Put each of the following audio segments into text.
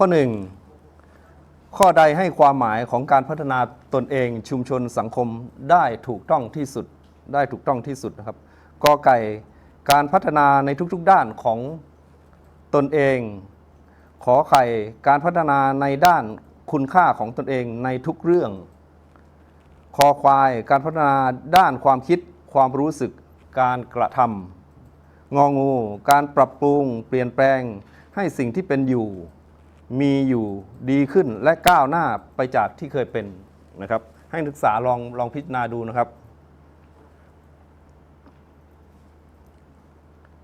ข้อหนึ่งข้อใดให้ความหมายของการพัฒนาตนเองชุมชนสังคมได้ถูกต้องที่สุดได้ถูกต้องที่สุดนะครับกอไก่การพัฒนาในทุกๆด้านของตนเอง ขอไข่การพัฒนาในด้านคุณค่าของตนเองในทุกเรื่อง คอควายการพัฒนาด้านความคิดความรู้สึกการกระทำงองู การปรับปรุง เปลี่ยนแปลงให้สิ่งที่เป็นอยู่ มีอยู่ดีขึ้นและก้าวหน้าไปจากที่เคยเป็นนะครับ ให้นักศึกษาลองลองพิจารณาดูนะครับ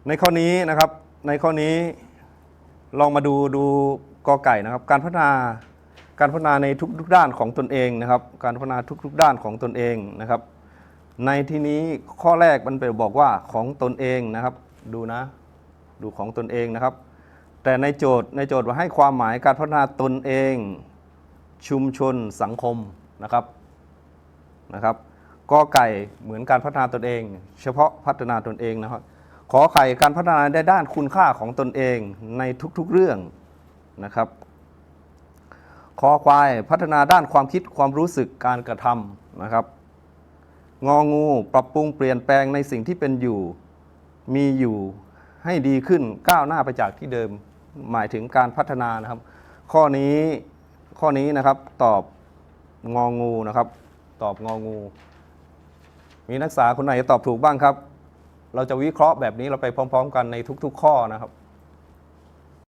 ในข้อนี้นะครับในข้อนี้ลองมาดูดูกอไก่นะครับ การพัฒนาการพัฒนาในทุกๆด้านของตนเองนะครับ การพัฒนาทุกๆด้านของตนเองนะครับ ในที่นี้ข้อแรกมันไปบอกว่าของตนเองนะครับ ดูนะ ดูของตนเองนะครับ แต่ในโจทย์ในโจทย์ว่าให้ความหมายการพัฒนาตนเอง ชุมชนสังคมนะครับนะครับกอไก่เหมือนการพัฒนาตนเอง เฉพาะพัฒนาตนเองนะครับ ขอไข่การพัฒนาในด้านคุณค่าของตนเองในทุกๆเรื่องนะครับคอควายพัฒนาด้านความคิดความรู้สึกการกระทำนะครับงองูปรับปรุงเปลี่ยนแปลงในสิ่งที่เป็นอยู่ มีอยู่ให้ดีขึ้นก้าวหน้าไปจากที่เดิม หมายถึงการพัฒนานะครับ ข้อนี้ข้อนี้นะครับตอบงองูนะครับ ตอบงองู มีนักศึกษาคนไหนตอบถูกบ้างครับ เราจะวิเคราะห์แบบนี้เราไปพร้อม ๆ กันในทุก ๆ ข้อนะครับ